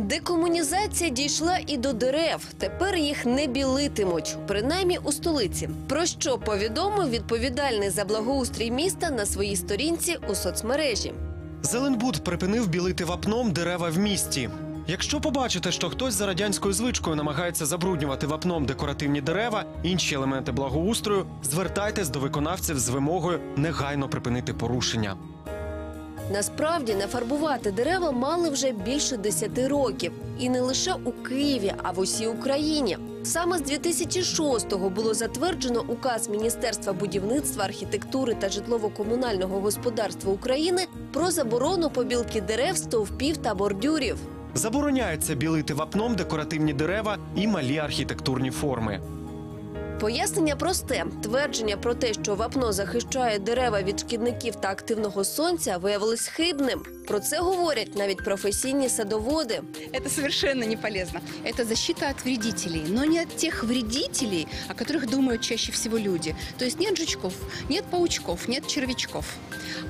Декомунізація дійшла і до дерев. Тепер їх не білитимуть, принаймні у столиці. Про що повідомив відповідальний за благоустрій міста на своїй сторінці у соцмережі. Зеленбуд припинив білити вапном дерева в місті. Якщо побачите, що хтось за радянською звичкою намагається забруднювати вапном декоративні дерева, інші елементи благоустрою, звертайтесь до виконавців з вимогою негайно припинити порушення. Насправді нафарбувати дерева мали вже більше 10 років, і не лише у Києві, а в усій Україні. Саме з 2006-го було затверджено указ Міністерства будівництва, архітектури та житлово-комунального господарства України про заборону побілки дерев, стовпів та бордюрів. Забороняється білити вапном декоративні дерева і малі архітектурні форми. Пояснення просте: твердження про те, що вапно захищає дерева від шкідників та активного сонця, виявилось хибним. Про це говорять навіть професійні садоводи. Это совершенно не полезно. Это защита от вредителей, но не от тех вредителей, о которых думают чаще всего люди. То есть нет жучков, нет паучков, нет червячков,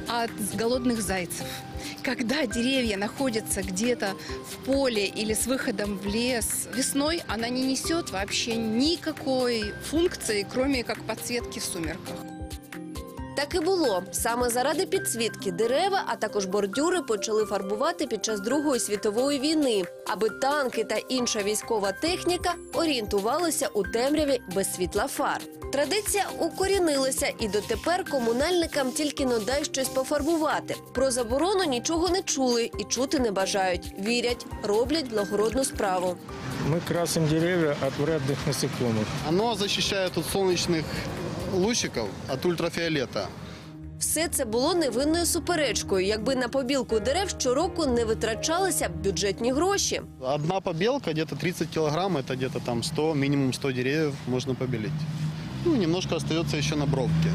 а от голодных зайцев. Когда деревья находятся где-то в поле или с выходом в лес, весной она не несет вообще никакой функции, кроме как подсветки в сумерках. Так і було. Саме заради підсвітки дерева, а також бордюри почали фарбувати під час Другої світової війни, аби танки та інша військова техніка орієнтувалися у темряві без світла фар. Традиція укорінилася, і дотепер комунальникам тільки но дай щось пофарбувати. Про заборону нічого не чули і чути не бажають. Вірять, роблять благородну справу. Мы красим деревья от вредных насекомых. Оно защищает от солнечных лучиков, от ультрафиолета. Все це було невинною суперечкою, якби на побілку дерев щороку не витрачалися бюджетні гроші. Одна побілка, где-то 30 килограмм, це где-то там 100, мінімум 100 дерев можна побілити. Ну, немножко остается ще на бровке.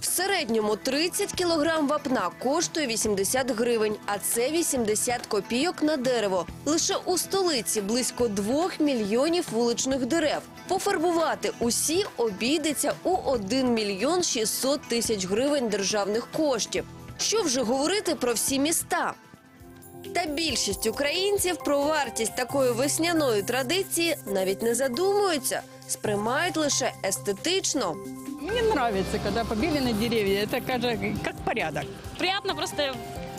В середньому 30 кілограм вапна коштує 80 гривень, а це 80 копійок на дерево. Лише у столиці близько 2 мільйонів вуличних дерев. Пофарбувати усі обійдеться у 1 мільйон 600 тисяч гривень державних коштів. Що вже говорити про всі міста? Та більшість українців про вартість такої весняної традиції навіть не задумуються, сприймають лише естетично. Мені подобається, коли побілені дерев'я. Це каже, як порядок. Приємно просто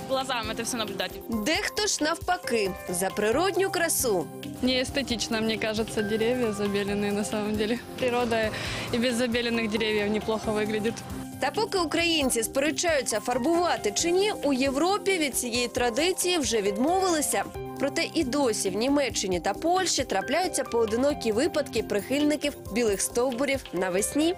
глазам это все наблюдать. Дехто ж навпаки за природню красу. Не эстетично, мне кажется, деревья забеленные на самом деле. Природа и без забеленных деревьев неплохо выглядит. Та поки українці сперечаються фарбувати чи ні, у Європі від цієї традиції вже відмовилися. Проте і досі в Німеччині та Польщі трапляються поодинокі випадки прихильників білих стовбурів навесні.